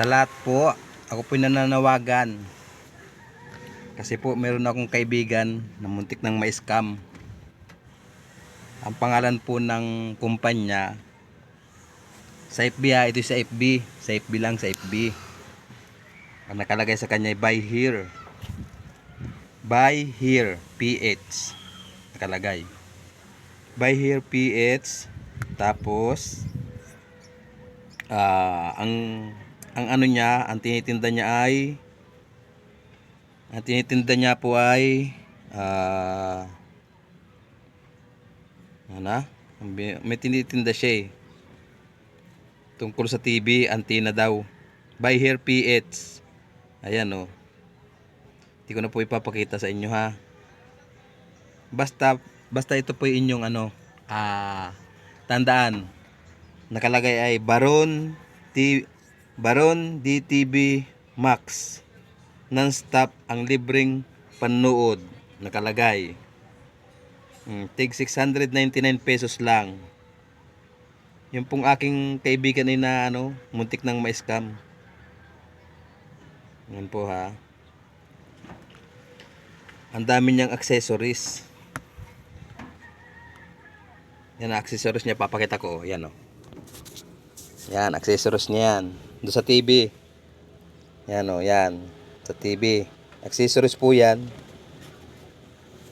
Sa lahat po, ako po nananawagan. Kasi po meron akong kaibigan na muntik ng ma-scam. Ang pangalan po ng kumpanya sa FB ha, ito sa FB. Sa FB lang, sa FB. Ang nakalagay sa kanya ay buy here. Buy here PH. Nakalagay. Buy here PH. Tapos ah ang ang ano niya, ang tinitinda niya ay ang tinitinda niya po ay ah ano? May tinitinda siya eh. Tungkol sa TV, antenna daw. Buy here PH. Ayan oh. Hindi ko na po ipapakita sa inyo ha. Basta basta ito po inyong ano ah tandaan. Nakalagay ay Baron T Baron DTV Max. Non-stop ang libreng panood. Nakalagay. Hmm, tig 699 pesos lang. Yung pong aking kaibigan ay na ano, muntik nang ma-scam. Yan po ha. Ang dami niyang accessories. Yan ang accessories niya, papakita ko. Yan o. Yan, accessories niya yan. Doon sa TV. Yan o, yan. Sa TV. Accessories po yan.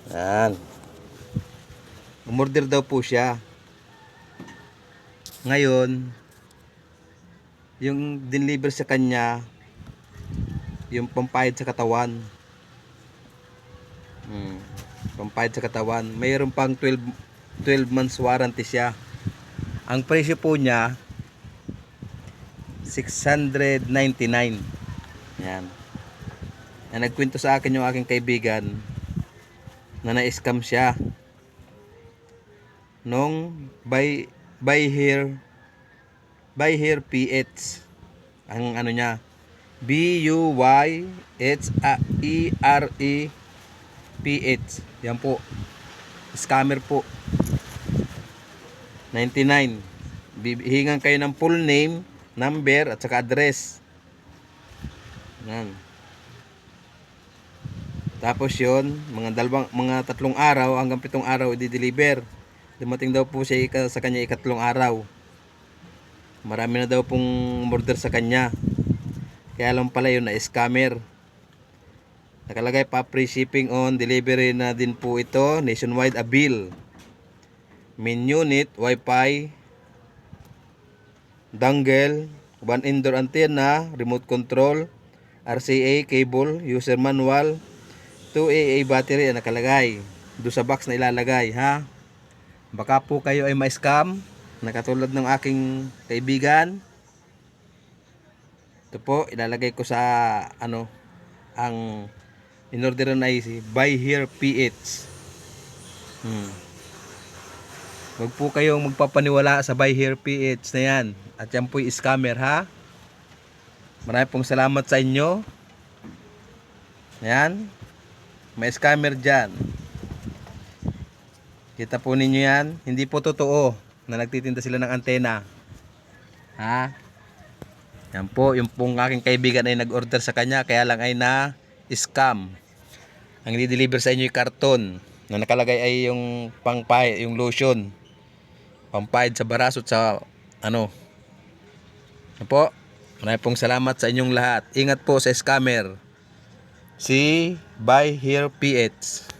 Yan. Umorder daw po siya. Ngayon, yung deliver sa kanya, yung pampayad sa katawan. Hmm. Pampayad sa katawan. Mayroon pang 12, 12 months warranty siya. Ang presyo po niya, 699. Yan. Na nagkwento sa akin yung aking kaibigan na na-scam siya nung by by here by here PH ang ano niya B U Y H A E R E PH yan po. Scammer po. 99 bihingan kayo ng full name number at saka address yan tapos yon mga dalawang mga tatlong araw hanggang pitong araw i-deliver Dumating daw po siya sa kanya ikatlong araw. Marami na daw pong order sa kanya. Kaya lang pala yun na scammer. Nakalagay pa free shipping on delivery na din po ito. Nationwide a bill. Main unit, wifi, dongle, one indoor antenna, remote control, RCA cable, user manual, 2 AA battery ang nakalagay. Doon sa box na ilalagay ha. Baka po kayo ay ma-scam na katulad ng aking kaibigan. Ito po, ilalagay ko sa ano, ang inorderan ay si Buy Here PH. Hmm. Huwag po kayong magpapaniwala sa Buy Here PH na yan. At yan po yung scammer ha. Marami pong salamat sa inyo. Yan. May scammer dyan. Kita po ninyo yan. Hindi po totoo na nagtitinda sila ng antena. Ha? Yan po, yung pong aking kaibigan ay nag-order sa kanya kaya lang ay na scam. Ang i-deliver sa inyo yung karton na nakalagay ay yung pangpahid, yung lotion. Pampahid sa barasot sa ano. Yan po. Maraming pong salamat sa inyong lahat. Ingat po sa scammer. Si Buy Here PH.